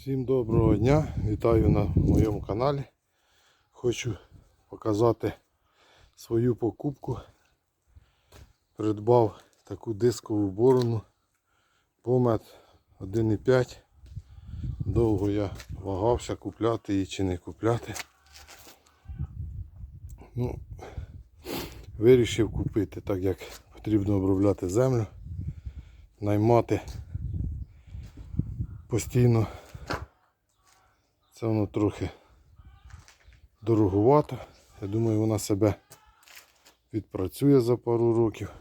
Всім доброго дня, вітаю на моєму каналі. Хочу показати свою покупку. Придбав таку дискову борону Помет 1,5. Довго я вагався купляти її чи не купляти. Ну, вирішив купити, так як потрібно обробляти землю, наймати постійно це воно трохи дороговато. Я думаю, вона себе відпрацює за пару років.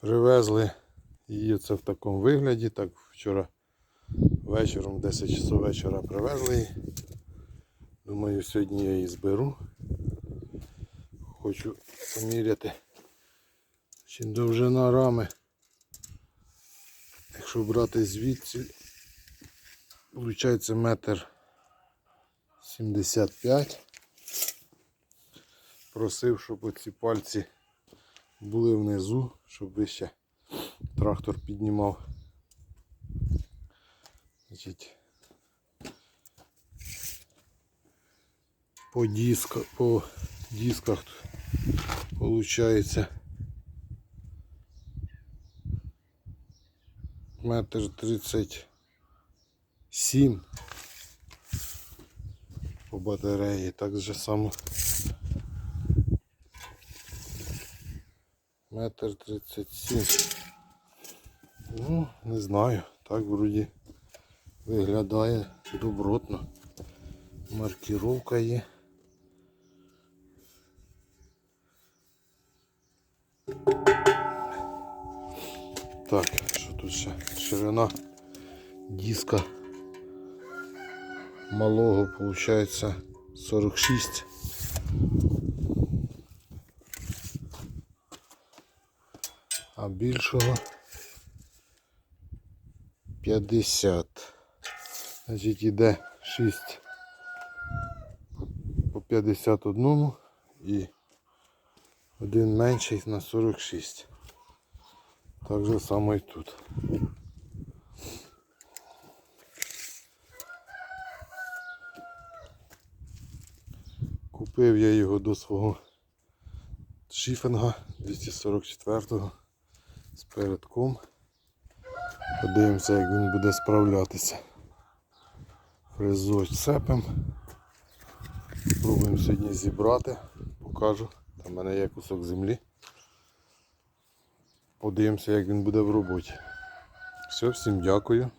Привезли її це в такому вигляді. Так вчора вечором, 10 часов вечора привезли її. Думаю, сьогодні я її зберу. Хочу поміряти. Чи довжина рами. Якщо брати звідси, виходить метр 75. Просив, щоб оці пальці були внизу, щоб вище трактор піднімав. Значить, по дисках, по дисках виходить метр тридцять сім по батареї, так же само метр тридцять сім. Ну, не знаю, так вроді виглядає добротно. Маркіровка є. Так, тут ще? Ширина диска малого виходить 46. А більшого 50. Значить іде 6 по 51 і один менший на 46. Так же само і тут. Купив я його до свого шифінга 244-го з передком. Подивимося, як він буде справлятися. Фрезою цепом. Спробуємо сьогодні зібрати, покажу. Там в мене є кусок землі. Подивимося, як він буде в роботі. Все, всім дякую.